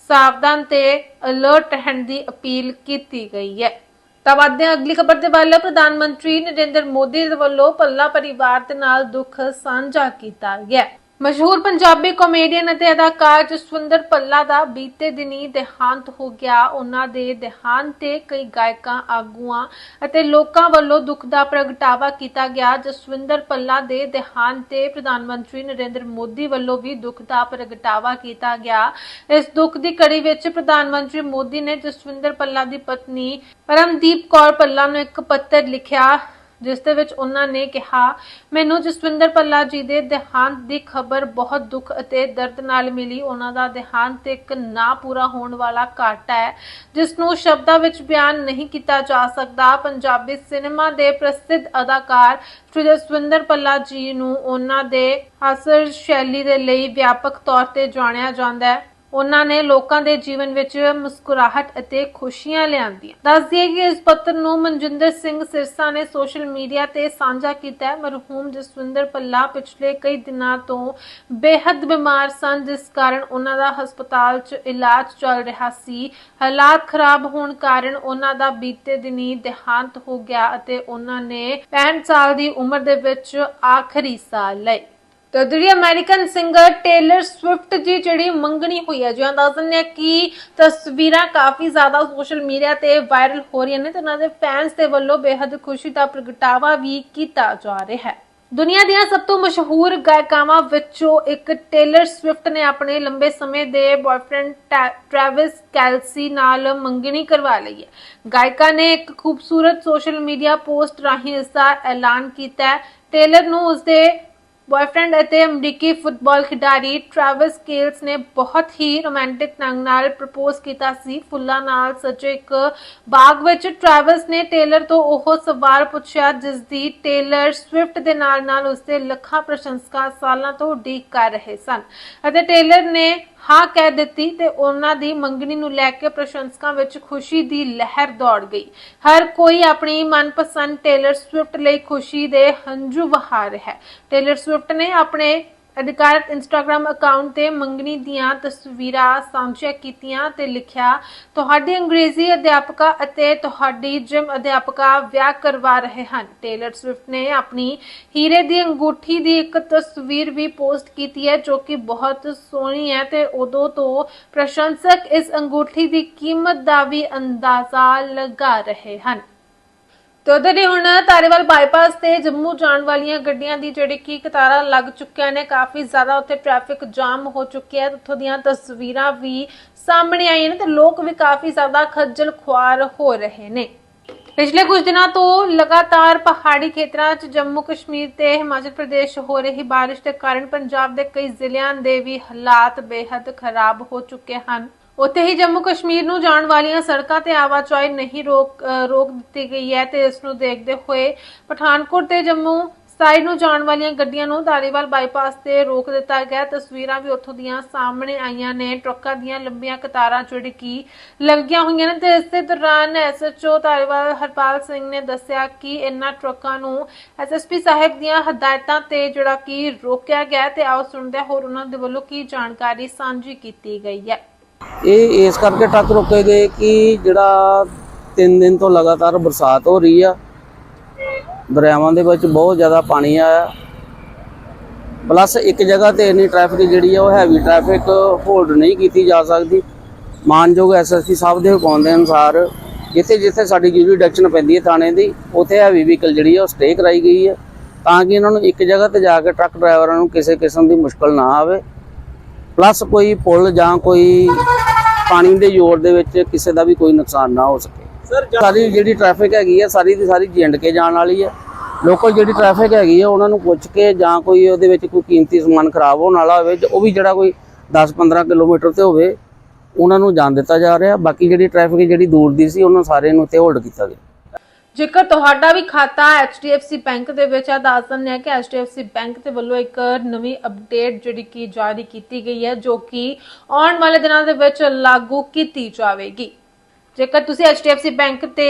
ਸਾਵਧਾਨ ਤੇ ਅਲਰਟ ਰਹਿਣ ਦੀ ਅਪੀਲ ਕੀਤੀ ਗਈ ਹੈ। ਤਾਂ ਵਧਦੇ ਹਾਂ। ਅਗਲੀ ਖਬਰ ਦੇ ਵੱਲ ਪ੍ਰਧਾਨ ਮੰਤਰੀ ਨਰਿੰਦਰ ਮੋਦੀ ਦੇ ਵੱਲੋਂ ਪੱਲਾ ਪਰਿਵਾਰ ਦੇ ਨਾਲ ਦੁੱਖ ਸਾਂਝਾ ਕੀਤਾ ਗਿਆ। ਮਸ਼ਹੂਰ ਪੰਜਾਬੀ ਕਾਮੇਡੀਅਨ ਅਤੇ ਅਦਾਕਾਰ ਜਸਵਿੰਦਰ ਪੱਲਾ ਦਾ ਬੀਤੇ ਦਿਨੀ ਦੇਹਾਂਤ ਹੋ ਗਿਆ। ਉਹਨਾਂ ਦੇ ਦੇਹਾਂਤ ਤੇ ਕਈ ਗਾਇਕਾਂ, ਆਗੂਆਂ ਅਤੇ ਲੋਕਾਂ ਵੱਲੋਂ ਦੁੱਖ ਦਾ ਪ੍ਰਗਟਾਵਾ ਕੀਤਾ ਗਿਆ। ਜਸਵਿੰਦਰ ਪੱਲਾ ਦੇ ਦੇਹਾਂਤ ਤੇ ਪ੍ਰਧਾਨ ਮੰਤਰੀ ਨਰਿੰਦਰ ਮੋਦੀ ਵੱਲੋਂ ਵੀ ਦੁੱਖ ਦਾ ਪ੍ਰਗਟਾਵਾ ਕੀਤਾ ਗਿਆ। ਇਸ ਦੁੱਖ ਦੀ ਕੜੀ ਵਿੱਚ ਪ੍ਰਧਾਨ ਮੰਤਰੀ ਮੋਦੀ ਨੇ ਜਸਵਿੰਦਰ ਪੱਲਾ ਦੀ ਪਤਨੀ ਪਰਮਦੀਪ ਕੌਰ ਪੱਲਾ ਨੂੰ ਇੱਕ ਪੱਤਰ ਲਿਖਿਆ। ਜਿਸ ਦੇ ਵਿੱਚ ਉਹਨਾਂ ਨੇ ਕਿਹਾ, ਮੈਨੂੰ ਜਸਵਿੰਦਰ ਪੱਲਾ ਜੀ ਦੇ ਦੇਹਾਂਤ ਦੀ ਖਬਰ ਬਹੁਤ ਦੁੱਖ ਅਤੇ ਦਰਦ ਨਾਲ ਮਿਲੀ। ਉਹਨਾਂ ਦਾ ਦੇਹਾਂਤ ਇੱਕ ਨਾ ਪੂਰਾ ਹੋਣ ਵਾਲਾ ਘਾਟਾ ਹੈ, ਜਿਸ ਨੂੰ ਸ਼ਬਦਾਂ ਵਿੱਚ ਬਿਆਨ ਨਹੀਂ ਕੀਤਾ ਜਾ ਸਕਦਾ। ਪੰਜਾਬੀ ਸਿਨੇਮਾ ਦੇ ਪ੍ਰਸਿੱਧ ਅਦਾਕਾਰ ਸ਼੍ਰੀ ਜਸਵਿੰਦਰ ਪੱਲਾ ਜੀ ਨੂੰ ਉਹਨਾਂ ਦੇ ਹਾਸਰ ਸ਼ੈਲੀ ਦੇ ਲਈ ਵਿਆਪਕ ਤੌਰ ਤੇ ਜਾਣਿਆ ਜਾਂਦਾ ਹੈ। ਉਹਨਾਂ ਨੇ ਲੋਕਾਂ ਦੇ ਜੀਵਨ ਵਿੱਚ ਮੁਸਕਰਾਹਟ ਅਤੇ ਖੁਸ਼ੀਆਂ ਲਿਆਂਦੀਆਂ। ਦੱਸ ਦਈਏ ਕਿ ਇਸ ਪੱਤਰ ਨੂੰ ਮਨਜਿੰਦਰ ਸਿੰਘ ਸਿਰਸਾ ਨੇ ਸੋਸ਼ਲ ਮੀਡੀਆ ਤੇ ਸਾਂਝਾ ਕੀਤਾ ਹੈ। ਮਰਹੂਮ ਜਸਵਿੰਦਰ ਪੱਲਾ ਪਿਛਲੇ ਕਈ ਦਿਨਾਂ ਤੋਂ ਬੇਹੱਦ ਬਿਮਾਰ ਸਨ, ਜਿਸ ਕਾਰਨ ਉਹਨਾਂ ਦਾ ਹਸਪਤਾਲ 'ਚ ਇਲਾਜ ਚੱਲ ਰਿਹਾ ਸੀ। ਹਾਲਾਤ ਖਰਾਬ ਹੋਣ ਕਾਰਨ ਉਹਨਾਂ ਦਾ ਬੀਤੇ ਦਿਨੀ ਦੇਹਾਂਤ ਹੋ ਗਿਆ ਅਤੇ ਉਹਨਾਂ ਨੇ 65 ਸਾਲ ਦੀ ਉਮਰ ਦੇ ਵਿੱਚ ਆਖਰੀ ਸਾਹ ਲਏ ਤਾਂ ਜਿਹੜੀ ਅਮਰੀਕਨ ਸਿੰਗਰ ਟੇਲਰ ਸਵਿਫਟ ਜੀ ਜਿਹੜੀ ਮੰਗਣੀ ਹੋਈ ਹੈ ਜਿਵੇਂ ਦੱਸ ਦਿੰਦੇ ਕਿ ਤਸਵੀਰਾਂ ਕਾਫੀ ਜ਼ਿਆਦਾ ਸੋਸ਼ਲ ਮੀਡੀਆ ਤੇ ਵਾਇਰਲ ਹੋ ਰਹੀਆਂ ਨੇ ਤੇ ਉਹਨਾਂ ਦੇ ਫੈਨਸ ਦੇ ਵੱਲੋਂ ਬੇहद ਖੁਸ਼ੀ ਦਾ ਪ੍ਰਗਟਾਵਾ ਵੀ ਕੀਤਾ ਜਾ ਰਿਹਾ ਹੈ। ਦੁਨੀਆ ਦੀਆਂ ਸਭ ਤੋਂ ਮਸ਼ਹੂਰ ਗਾਇਕਾਵਾਂ ਵਿੱਚੋਂ ਇੱਕ ਟੇਲਰ ਸਵਿਫਟ ਨੇ ਆਪਣੇ ਲੰਬੇ ਸਮੇਂ ਦੇ ਬॉयਫ੍ਰੈਂਡ ਟ੍ਰੈਵਿਸ ਕੈਲਸੀ ਨਾਲ ਮੰਗਣੀ ਕਰਵਾ ਲਈ ਹੈ। ਗਾਇਕਾ ਨੇ ਇੱਕ ਖੂਬਸੂਰਤ ਸੋਸ਼ਲ ਮੀਡੀਆ ਪੋਸਟ ਰਾਹੀਂ ਇਸ ਦਾ ਐਲਾਨ ਕੀਤਾ ਹੈ। ਟੇਲਰ ਨੂੰ ਉਸਦੇ ਬॉयਫ੍ਰੈਂਡ ਅਤੇ ਅਮਰੀਕੀ ਫੁੱਟਬਾਲ ਖਿਡਾਰੀ ਟ੍ਰੈਵਿਸ ਕੇਲਸ ਨੇ ਬਹੁਤ ਹੀ ਰੋਮਾਂਟਿਕ ਢੰਗ ਨਾਲ ਪ੍ਰਪੋਜ਼ ਕੀਤਾ ਸੀ। ਫੁੱਲਾਂ ਨਾਲ ਸਜੇ ਇੱਕ ਬਾਗ ਵਿੱਚ ਟ੍ਰੈਵਿਸ ਨੇ ਟੇਲਰ ਤੋਂ ਉਹ ਸਵਾਲ ਪੁੱਛਿਆ ਜਿਸ ਦੀ ਟੇਲਰ ਸਵਿਫਟ ਦੇ ਨਾਲ ਨਾਲ ਉਸਦੇ ਲੱਖਾਂ ਪ੍ਰਸ਼ੰਸਕਾਂ ਸਾਲਾਂ ਤੋਂ ਉਡੀਕ ਕਰ ਰਹੇ ਸਨ। ਅਤੇ ਟੇਲਰ ਨੇ ਹਾਂ ਕਹਿ ਦਿੱਤੀ ਤੇ ਉਹਨਾਂ ਦੀ ਮੰਗਣੀ ਨੂੰ ਲੈ ਕੇ ਪ੍ਰਸ਼ੰਸਕਾਂ ਵਿੱਚ ਖੁਸ਼ੀ ਦੀ ਲਹਿਰ ਦੌੜ ਗਈ। ਹਰ ਕੋਈ ਆਪਣੀ ਮਨਪਸੰਦ ਟੇਲਰ ਸਵਿਫਟ ਲਈ ਖੁਸ਼ੀ ਦੇ ਹੰਝੂ ਵਹਾ ਰਿਹਾ ਹੈ। ਟੇਲਰ ਸਵਿਫਟ ਨੇ ਆਪਣੇ ਅਧਿਕਾਰਤ ਇੰਸਟਾਗ੍ਰam ਅਕਾਊਂਟ ਤੇ ਮੰਗਣੀ ਦੀਆਂ ਤਸਵੀਰਾਂ ਸਾਂਝੀਆਂ ਕੀਤੀਆਂ ਤੇ ਲਿਖਿਆ, ਤੁਹਾਡੀ ਅੰਗਰੇਜ਼ੀ ਅਧਿਆਪਕਾ ਅਤੇ ਤੁਹਾਡੀ ਜਿਮ ਅਧਿਆਪਕਾ ਵਿਆਹ ਕਰਵਾ ਰਹੇ ਹਨ। ਟੇਲਰ ਸਵਿਫਟ ਨੇ ਆਪਣੀ ਹੀਰੇ ਦੀ ਅੰਗੂਠੀ ਦੀ ਇੱਕ ਤਸਵੀਰ ਵੀ ਪੋਸਟ ਕੀਤੀ ਹੈ, ਜੋ ਕਿ ਬਹੁਤ ਸੋਹਣੀ ਹੈ ਤੇ ਉਦੋਂ ਤੋਂ ਪ੍ਰਸ਼ੰਸਕ ਇਸ ਅੰਗੂਠੀ ਦੀ ਕੀਮਤ ਦਾ ਵੀ ਅੰਦਾਜ਼ਾ ਲਗਾ ਰਹੇ ਹਨ। ਤੇ ਉਧਰ ਹੀ ਹੁਣ ਤਾਰੇਵਾਲ ਬਾਈਪਾਸ ਤੇ ਜੰਮੂ ਜਾਣ ਵਾਲੀਆਂ ਗੱਡੀਆਂ ਦੀ ਜਿਹੜੀ ਕੀ ਕਤਾਰਾਂ ਲੱਗ ਚੁੱਕੀਆਂ ਨੇ, ਕਾਫੀ ਜ਼ਿਆਦਾ ਉੱਥੇ ਟ੍ਰੈਫਿਕ ਜਾਮ ਹੋ ਚੁੱਕਿਆ ਹੈ। ਉੱਥੋਂ ਦੀਆਂ ਤਸਵੀਰਾਂ ਵੀ ਸਾਹਮਣੇ ਆਈਆਂ ਨੇ ਤੇ ਲੋਕ ਵੀ ਕਾਫੀ ਜ਼ਿਆਦਾ ਖੱਜਲ ਖੁਆਰ ਹੋ ਰਹੇ ਨੇ। ਪਿਛਲੇ ਕੁਝ ਦਿਨਾਂ ਤੋਂ ਲਗਾਤਾਰ ਪਹਾੜੀ ਖੇਤਰਾਂ 'ਚ ਜੰਮੂ ਕਸ਼ਮੀਰ ਤੇ ਹਿਮਾਚਲ ਪ੍ਰਦੇਸ਼ ਹੋ ਰਹੀ ਬਾਰਿਸ਼ ਦੇ ਕਾਰਨ ਪੰਜਾਬ ਦੇ ਕਈ ਜ਼ਿਲ੍ਹਿਆਂ ਦੇ ਵੀ ਹਾਲਾਤ ਬੇहद ਖਰਾਬ ਹੋ ਚੁੱਕੇ ਹਨ। ਉੱਥੇ ਹੀ ਜੰਮੂ ਕਸ਼ਮੀਰ ਨੂੰ ਜਾਣ ਵਾਲੀਆਂ ਸੜਕਾਂ ਤੇ ਆਵਾਜਾਈ ਨਹੀਂ ਰੋਕ ਰੋਕ ਦਿੱਤੀ ਗਈ ਹੈ ਤੇ ਇਸ ਨੂੰ ਦੇਖਦੇ ਹੋਏ ਪਠਾਨਕੋਟ ਤੇ ਜੰਮੂ ਸਾਈਡ ਨੂੰ ਜਾਣ ਵਾਲੀਆਂ ਗੱਡੀਆਂ ਨੂੰ ਧਾਰੀਵਾਲ ਬਾਈਪਾਸ ਤੇ ਰੋਕ ਦਿੱਤਾ ਗਿਆ। ਤਸਵੀਰਾਂ ਵੀ ਉੱਥੋਂ ਦੀਆਂ ਸਾਹਮਣੇ ਆਈਆਂ ਨੇ। ਟਰੱਕਾਂ ਦੀਆਂ ਲੰਬੀਆਂ ਕਤਾਰਾਂ ਜਿਹੜੀ ਕਿ ਲੱਗੀਆਂ ਹੋਈਆਂ ਨੇ ਤੇ ਇਸੇ ਦੌਰਾਨ ਐਸਐਚਓ ਧਾਰੀਵਾਲ ਹਰਪਾਲ ਸਿੰਘ ਨੇ ਦੱਸਿਆ ਕਿ ਇਹਨਾਂ ਟਰੱਕਾਂ ਨੂੰ ਐਸਐਸਪੀ ਸਾਹਿਬ ਦੀਆਂ ਹਦਾਇਤਾਂ ਤੇ ਜਿਹੜਾ ਕਿ ਰੋਕਿਆ ਗਿਆ ਤੇ ਆਓ ਸੁਣਦੇ ਹੋਰ ਉਹਨਾਂ ਦੇ ਵੱਲੋਂ ਕੀ ਜਾਣਕਾਰੀ ਸਾਂਝੀ ਕੀਤੀ ਗਈ ਹੈ। ਇਹ ਇਸ ਕਰਕੇ ਟਰੱਕ ਰੋਕੇ ਗਏ ਕਿ ਜਿਹੜਾ 3 ਦਿਨ ਤੋਂ ਲਗਾਤਾਰ ਬਰਸਾਤ ਹੋ ਰਹੀ ਆ। ਦਰਿਆਵਾਂ ਦੇ ਵਿੱਚ ਬਹੁਤ ਜ਼ਿਆਦਾ ਪਾਣੀ ਆਇਆ। ਪਲੱਸ ਇੱਕ ਜਗ੍ਹਾ ਤੇ ਇੰਨੀ ਟ੍ਰੈਫਿਕ ਜਿਹੜੀ ਆ, ਉਹ ਹੈਵੀ ਟ੍ਰੈਫਿਕ ਹੋਲਡ ਨਹੀਂ ਕੀਤੀ ਜਾ ਸਕਦੀ। ਮਾਨਯੋਗ ਐਸਐਸਪੀ ਸਾਹਿਬ ਦੇ ਹੁਕਮ ਦੇ ਅਨੁਸਾਰ ਜਿੱਥੇ ਜਿੱਥੇ ਸਾਡੀ ਜੁਰੀਡਕਸ਼ਨ ਪੈਂਦੀ ਹੈ ਥਾਣੇ ਦੀ, ਉੱਥੇ ਹੈਵੀ ਵਹੀਕਲ ਜਿਹੜੀ ਆ, ਉਹ ਸਟੇ ਕਰਾਈ ਗਈ ਹੈ ਤਾਂ ਕਿ ਇਹਨਾਂ ਨੂੰ ਇੱਕ ਜਗ੍ਹਾ ਤੇ ਜਾ ਕੇ ਟਰੱਕ ਡਰਾਈਵਰਾਂ ਨੂੰ ਕਿਸੇ ਕਿਸਮ ਦੀ ਮੁਸ਼ਕਲ ਨਾ ਆਵੇ। ਪਲੱਸ ਕੋਈ ਪੁਲ ਜਾਂ ਕੋਈ ਪਾਣੀ ਦੇ ਜੋੜ ਦੇ ਵਿੱਚ ਕਿਸੇ ਦਾ ਵੀ ਕੋਈ ਨੁਕਸਾਨ ਨਾ ਹੋ ਸਕੇ। ਸਰ ਜਿਹੜੀ ਟ੍ਰੈਫਿਕ ਹੈਗੀ ਆ ਸਾਰੀ ਦੀ ਸਾਰੀ ਜਿੰਡ ਕੇ ਜਾਣ ਵਾਲੀ ਹੈ ਲੋਕਲ ਜਿਹੜੀ ਟ੍ਰੈਫਿਕ ਹੈਗੀ ਆ ਉਹਨਾਂ ਨੂੰ ਪੁੱਛ ਕੇ ਜਾਂ ਕੋਈ ਉਹਦੇ ਵਿੱਚ ਕੋਈ ਕੀਮਤੀ ਸਮਾਨ ਖਰਾਬ ਹੋਣ ਵਾਲਾ ਹੋਵੇ ਜਾਂ ਉਹ ਵੀ ਜਿਹੜਾ ਕੋਈ 10-15 ਕਿਲੋਮੀਟਰ ਤੇ ਹੋਵੇ ਉਹਨਾਂ ਨੂੰ ਜਾਣ ਦਿੱਤਾ ਜਾ ਰਿਹਾ। ਬਾਕੀ ਜਿਹੜੀ ਟ੍ਰੈਫਿਕ ਜਿਹੜੀ ਦੂਰ ਦੀ ਸੀ ਉਹਨਾਂ ਸਾਰੇ ਨੂੰ ਇੱਥੇ ਹੋਲਡ ਕੀਤਾ ਗਿਆ। ਜੇਕਰ ਤੁਹਾਡਾ ਵੀ ਖਾਤਾ HDFC ਬੈਂਕ ਦੇ ਵਿੱਚ ਆ ਦੱਸ ਦਿੰਦੇ ਆ ਕਿ HDFC ਬੈਂਕ ਦੇ ਵੱਲੋਂ ਇੱਕ ਨਵੀਂ ਅਪਡੇਟ ਜਿਹੜੀ ਕਿ ਜਾਰੀ ਕੀਤੀ ਗਈ ਹੈ, ਜੋ ਕਿ ਆਉਣ ਵਾਲੇ ਦਿਨਾਂ ਦੇ ਵਿੱਚ ਲਾਗੂ ਕੀਤੀ ਜਾਵੇਗੀ। ਜੇਕਰ ਤੁਸੀਂ HDFC ਬੈਂਕ ਤੇ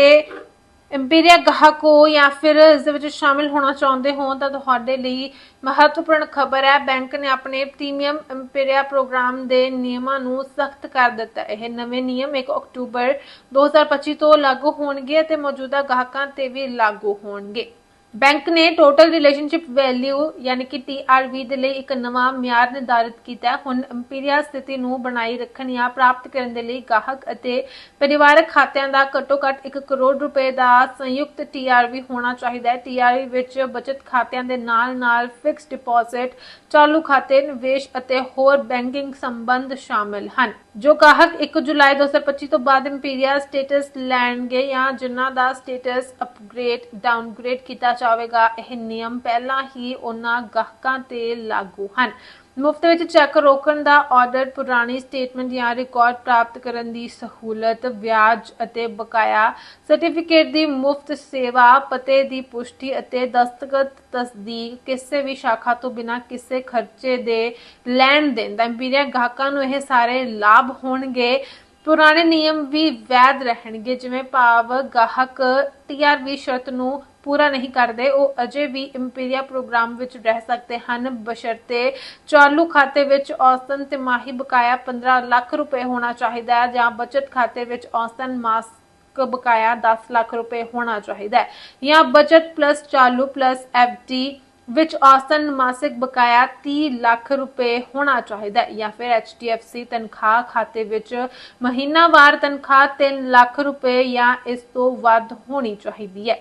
ਇੰਪੀਰੀਆ ਗਾਹਕ ਹੋ ਜਾਂ ਫਿਰ ਇਸ ਦੇ ਵਿੱਚ ਸ਼ਾਮਿਲ ਹੋਣਾ ਚਾਹੁੰਦੇ ਹੋ ਤਾਂ ਤੁਹਾਡੇ ਲਈ ਮਹੱਤਵਪੂਰਨ ਖਬਰ ਹੈ। ਬੈਂਕ ਨੇ ਆਪਣੇ ਪ੍ਰੀਮੀਅਮ ਇੰਪੀਰੀਆ ਪ੍ਰੋਗਰਾਮ ਦੇ ਨਿਯਮਾਂ ਨੂੰ ਸਖਤ ਕਰ ਦਿੱਤਾ। ਇਹ ਨਵੇਂ ਨਿਯਮ 1 ਅਕਤੂਬਰ 2025 ਤੋਂ ਲਾਗੂ ਹੋਣਗੇ ਅਤੇ ਮੌਜੂਦਾ ਗਾਹਕਾਂ ਤੇ ਵੀ ਲਾਗੂ ਹੋਣਗੇ। ਬੈਂਕ ਨੇ ਟੋਟਲ ਰਿਲੇਸ਼ਨਸ਼ਿਪ ਵੈਲਿਊ ਯਾਨੀ ਕਿ TRV ਦੇ ਲਈ ਇੱਕ ਨਵਾਂ ਮਿਆਰ ਨਿਰਧਾਰਿਤ ਕੀਤਾ ਹੈ। ਹੁਣ ਇੰਪੀਰੀਆ ਸਥਿਤੀ ਨੂੰ ਬਣਾਈ ਰੱਖਣ ਜਾਂ ਪ੍ਰਾਪਤ ਕਰਨ ਦੇ ਲਈ ਗਾਹਕ ਅਤੇ ਪਰਿਵਾਰਕ ਖਾਤਿਆਂ ਦਾ ਘੱਟੋ-ਘੱਟ 1 ਕਰੋੜ ਰੁਪਏ ਦਾ ਸੰਯੁਕਤ TRV ਹੋਣਾ ਚਾਹੀਦਾ ਹੈ। TRV ਵਿੱਚ ਬਚਤ ਖਾਤਿਆਂ ਦੇ ਨਾਲ-ਨਾਲ ਫਿਕਸ ਡਿਪੋਜ਼ਿਟ ਚਾਲੂ ਖਾਤੇ, ਨਿਵੇਸ਼ ਅਤੇ ਹੋਰ ਬੈਂਕਿੰਗ ਸੰਬੰਧ ਸ਼ਾਮਲ ਹਨ। ਜੋ ਗਾਹਕ 1 ਜੁਲਾਈ 2025 ਤੋਂ ਬਾਅਦ ਇੰਪੀਰੀਆ ਸਟੇਟਸ ਲੈਣਗੇ ਜਾਂ ਜਿਨ੍ਹਾਂ ਦਾ ਸਟੇਟਸ ਅਪਗ੍ਰੇਡ, ਡਾਊਨਗ੍ਰੇਡ ਕੀਤਾ ਜਾਵੇਗਾ, ਇਹ ਨਿਯਮ ਪਹਿਲਾਂ ਹੀ ਉਹਨਾਂ ਗਾਹਕਾਂ ਤੇ ਲਾਗੂ ਹਨ। ਮੁਫਤ ਵਿੱਚ ਚੈੱਕ ਰੋਕਣ ਦਾ ਆਰਡਰ ਪੁਰਾਣੀ ਸਟੇਟਮੈਂਟ ਜਾਂ ਰਿਕਾਰਡ ਪ੍ਰਾਪਤ ਕਰਨ ਦੀ ਸਹੂਲਤ, ਵਿਆਜ ਅਤੇ ਬਕਾਇਆ ਸਰਟੀਫਿਕੇਟ ਦੀ ਮੁਫਤ ਸੇਵਾ, ਪਤੇ ਦੀ ਪੁਸ਼ਟੀ ਅਤੇ ਦਸਤਖਤ ਤਸਦੀਕ ਕਿਸੇ ਵੀ ਸ਼ਾਖਾ ਤੋਂ ਬਿਨਾਂ ਕਿਸੇ ਖਰਚੇ ਦੇ ਲੈਣ ਦੇਣ ਦਾ ਇੰਪੀਰੀਆ ਗਾਹਕਾਂ ਨੂੰ ਇਹ ਸਾਰੇ ਲਾਭ ਹੋਣਗੇ। ਪੁਰਾਣੇ ਨਿਯਮ ਵੀ ਵੈਧ ਰਹਿਣਗੇ, ਜਿਵੇਂ ਭਾਵ ਗਾਹਕ ਟੀਆਰਵੀ ਸ਼ਰਤ ਨੂੰ ਪੂਰਾ ਨਹੀਂ ਕਰਦੇ, ਉਹ ਅਜੇ ਵੀ ਇੰਪੀਰੀਆ ਪ੍ਰੋਗਰਾਮ ਵਿੱਚ ਰਹਿ ਸਕਦੇ ਹਨ। ਬਸ਼ਰਤੇ ਚਾਲੂ ਖਾਤੇ ਵਿੱਚ ਔਸਤਨ ਤਿਮਾਹੀ ਬਕਾਇਆ 15 ਲੱਖ ਰੁਪਏ ਹੋਣਾ ਚਾਹੀਦਾ ਹੈ ਜਾਂ ਬਚਤ ਖਾਤੇ ਵਿੱਚ ਔਸਤਨ ਮਾਸਕ ਬਕਾਇਆ 10 ਲੱਖ ਰੁਪਏ ਹੋਣਾ ਚਾਹੀਦਾ ਹੈ। ਜਾਂ ਬਚਤ ਪਲੱਸ ਚਾਲੂ ਪਲੱਸ ਡੀ ਵਿੱਚ ਔਸਤਨ ਮਾਸਿਕ ਬਕਾਇਆ 30 ਲੱਖ ਰੁਪਏ ਹੋਣਾ ਚਾਹੀਦਾ ਹੈ। ਜਾਂ ਫਿਰ HDFC ਤਨਖਾਹ ਖਾਤੇ ਵਿੱਚ ਮਹੀਨਾਵਾਰ ਤਨਖਾਹ 3 ਲੱਖ ਰੁਪਏ ਜਾਂ ਇਸ ਤੋਂ ਵੱਧ ਹੋਣੀ ਚਾਹੀਦੀ ਹੈ।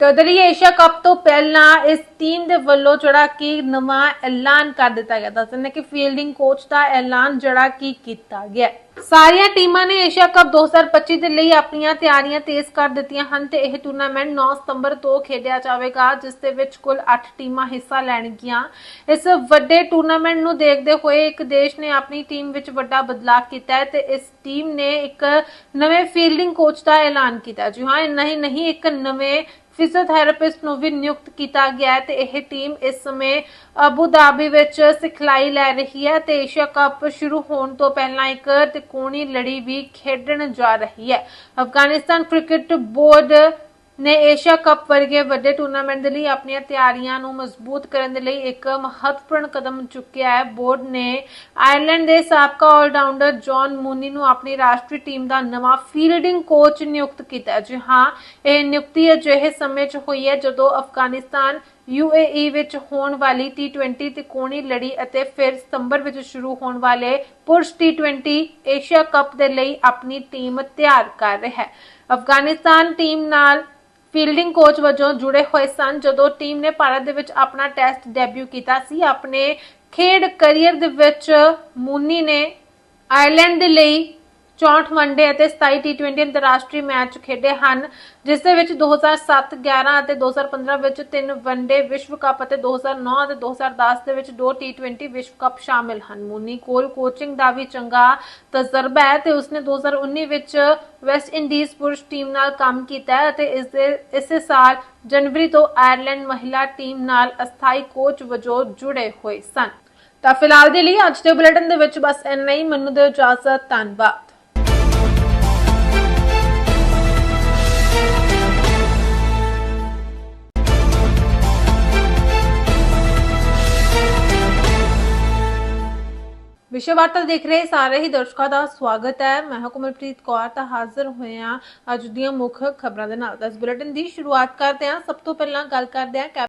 ਤਦਰੀ ਏਸ਼ੀਆ ਕੱਪ ਤੋਂ ਪਹਿਲਾਂ ਇਸ ਟੀਮ ਦੇ ਵੱਲੋਂ ਜਿਹੜਾ ਕਿ ਨਵਾਂ ਐਲਾਨ ਕਰ ਦਿੱਤਾ ਗਿਆ। ਦੱਸਦੇ ਨੇ ਕਿ ਫੀਲਡਿੰਗ ਕੋਚ ਦਾ ਐਲਾਨ ਜਿਹੜਾ ਕਿ ਕੀਤਾ ਗਿਆ। ਸਾਰੀਆਂ ਟੀਮਾਂ ਨੇ ਏਸ਼ੀਆ ਕੱਪ 2025 ਦੇ ਲਈ ਆਪਣੀਆਂ ਤਿਆਰੀਆਂ ਤੇਜ਼ ਕਰ ਦਿੱਤੀਆਂ ਹਨ ਤੇ ਇਹ ਟੂਰਨਾਮੈਂਟ 9 ਸਤੰਬਰ ਤੋਂ ਖੇਡਿਆ ਜਾਵੇਗਾ, ਜਿਸ ਦੇ ਵਿੱਚ ਕੁੱਲ 8 ਟੀਮਾਂ ਹਿੱਸਾ ਲੈਣਗੀਆਂ। ਇਸ ਵੱਡੇ ਟੂਰਨਾਮੈਂਟ ਨੂੰ ਦੇਖਦੇ ਹੋਏ ਇੱਕ ਦੇਸ਼ ਨੇ ਆਪਣੀ ਟੀਮ ਵਿੱਚ ਵੱਡਾ ਬਦਲਾਅ ਕੀਤਾ ਹੈ ਤੇ ਇਸ ਟੀਮ ਨੇ ਇੱਕ ਨਵੇਂ ਫੀਲਡਿੰਗ ਕੋਚ ਦਾ ਐਲਾਨ ਕੀਤਾ ਜੀ ਹਾਂ ਨਹੀਂ ਨਹੀਂ, ਇੱਕ ਨਵੇਂ ਫਿਜ਼ੀਓਥੈਰੇਪਿਸਟ ਨੂੰ ਵੀ ਨਿਯੁਕਤ ਕੀਤਾ ਗਿਆ ਹੈ ਤੇ ਇਹ ਟੀਮ ਇਸ ਸਮੇਂ ਅਬੂ ਧਾਬੀ ਵਿੱਚ ਸਿਖਲਾਈ ਲੈ ਰਹੀ ਹੈ ਤੇ ਏਸ਼ੀਆ ਕੱਪ ਸ਼ੁਰੂ ਹੋਣ ਤੋਂ ਪਹਿਲਾਂ ਇੱਕ ਤਿਕੋਣੀ ਲੜੀ ਵੀ ਖੇਡਣ ਜਾ ਰਹੀ ਹੈ। ਅਫਗਾਨਿਸਤਾਨ ਕ੍ਰਿਕਟ ਬੋਰਡ ਨੇ ਏਸ਼ੀਆ ਕੱਪ ਵਰਗੇ ਵੱਡੇ ਟੂਰਨਾਮੈਂਟ ਦੇ ਲਈ ਆਪਣੀਆਂ ਤਿਆਰੀਆਂ ਨੂੰ ਮਜ਼ਬੂਤ ਕਰਨ ਦੇ ਲਈ ਇੱਕ ਮਹੱਤਵਪੂਰਨ ਕਦਮ ਚੁੱਕਿਆ ਹੈ। ਬੋਰਡ ਨੇ ਆਇਰਲੈਂਡ ਦੇ ਸਾਬਕਾ ਆਲਰਾਊਂਡਰ ਜੌਨ ਮੂਨੀ ਨੂੰ ਆਪਣੀ ਰਾਸ਼ਟਰੀ ਟੀਮ ਦਾ ਨਵਾਂ ਫੀਲਡਿੰਗ ਕੋਚ ਨਿਯੁਕਤ ਕੀਤਾ ਜੀ ਹਾਂ, ਇਹ ਨਿਯੁਕਤੀ ਅਜਿਹੇ ਸਮੇਂ 'ਚ ਹੋਈ ਹੈ ਜਦੋਂ ਅਫਗਾਨਿਸਤਾਨ UAE ਵਿੱਚ ਹੋਣ ਵਾਲੀ T20 ਤੇ ਕੋਣੀ ਲੜੀ ਅਤੇ ਫਿਰ ਸਤੰਬਰ ਵਿੱਚ ਸ਼ੁਰੂ ਹੋਣ ਵਾਲੇ ਪੁਰਸ਼ T20 ਏਸ਼ੀਆ ਕੱਪ ਦੇ ਲਈ ਆਪਣੀ ਟੀਮ ਤਿਆਰ ਕਰ ਰਿਹਾ ਹੈ। ਅਫਗਾਨਿਸਤਾਨ ਟੀਮ ਨਾਲ ਫੀਲਡਿੰਗ ਕੋਚ ਵਜੋਂ ਜੁੜੇ ਹੋਏ ਸਨ। ਜਦੋਂ ਟੀਮ ਨੇ ਭਾਰਤ ਦੇ ਵਿੱਚ ਆਪਣਾ ਟੈਸਟ ਡੈਬਿਊ ਕੀਤਾ ਸੀ, ਆਪਣੇ ਖੇਡ ਕੈਰੀਅਰ ਦੇ ਵਿੱਚ ਮੂਨੀ ਨੇ ਆਇਰਲੈਂਡ ਦੇ ਲਈ 64 ਵਨਡੇ ਅਤੇ 27 ਟੀ20 ਅੰਤਰਰਾਸ਼ਟਰੀ ਮੈਚ ਖੇਡੇ ਹਨ, ਜਿਸ ਦੇ ਵਿੱਚ 2007 11 ਅਤੇ 2015 ਵਿੱਚ ਤਿੰਨ ਵਨਡੇ ਵਿਸ਼ਵ ਕੱਪ ਅਤੇ 2009 ਅਤੇ 2010 ਦੇ ਵਿੱਚ ਦੋ ਟੀ20 ਵਿਸ਼ਵ ਕੱਪ ਸ਼ਾਮਿਲ ਹਨ। ਮੂਨੀ ਕੋਲ ਕੋਚਿੰਗ ਦਾ ਵੀ ਚੰਗਾ ਤਜਰਬਾ ਹੈ ਤੇ ਉਸਨੇ 2019 ਵਿੱਚ ਵੈਸਟ ਇੰਡੀਜ਼ ਪੁਰਸ਼ ਟੀਮ ਨਾਲ ਕੰਮ ਕੀਤਾ ਹੈ ਅਤੇ ਇਸ ਦੇ, ਇਸੇ ਸਾਲ ਜਨਵਰੀ ਤੋਂ ਆਇਰਲੈਂਡ ਮਹਿਲਾ ਟੀਮ ਨਾਲ ਅਸਥਾਈ ਕੋਚ ਵਜੋਂ ਜੁੜੇ ਹੋਏ ਸਨ। ਤਾਂ ਫਿਲਹਾਲ ਦੇ ਲਈ ਅੱਜ ਦੇ ਬੁਲੇਟਿਨ ਦੇ ਵਿੱਚ ਬਸ ਇੰਨਾ ਹੀ। ਮੈਨੂੰ ਦਿਓ ਇਜਾਜ਼ਤ, ਧੰਨਵਾਦ। ਵਿਸ਼ੇ ਵਾਰਤਾ ਦੇਖ ਰਹੇ ਸਾਰੇ ਹੀ ਦਰਸ਼ਕਾਂ ਦਾ ਸਵਾਗਤ ਹੈ। ਮੈਂ ਹਾਂ ਕਮਲਪ੍ਰੀਤ ਕੌਰ, ਤਾਂ ਹਾਜ਼ਰ ਹੋਏ ਹਾਂ ਅੱਜ ਦੀਆਂ ਮੁੱਖ ਖਬਰਾਂ ਦੇ ਨਾਲ। ਤਾਂ ਬੁਲੇਟਿਨ ਦੀ ਸ਼ੁਰੂਆਤ ਕਰਦੇ ਹਾਂ। ਸਭ ਤੋਂ ਪਹਿਲਾਂ ਗੱਲ ਕਰਦੇ ਹਾਂ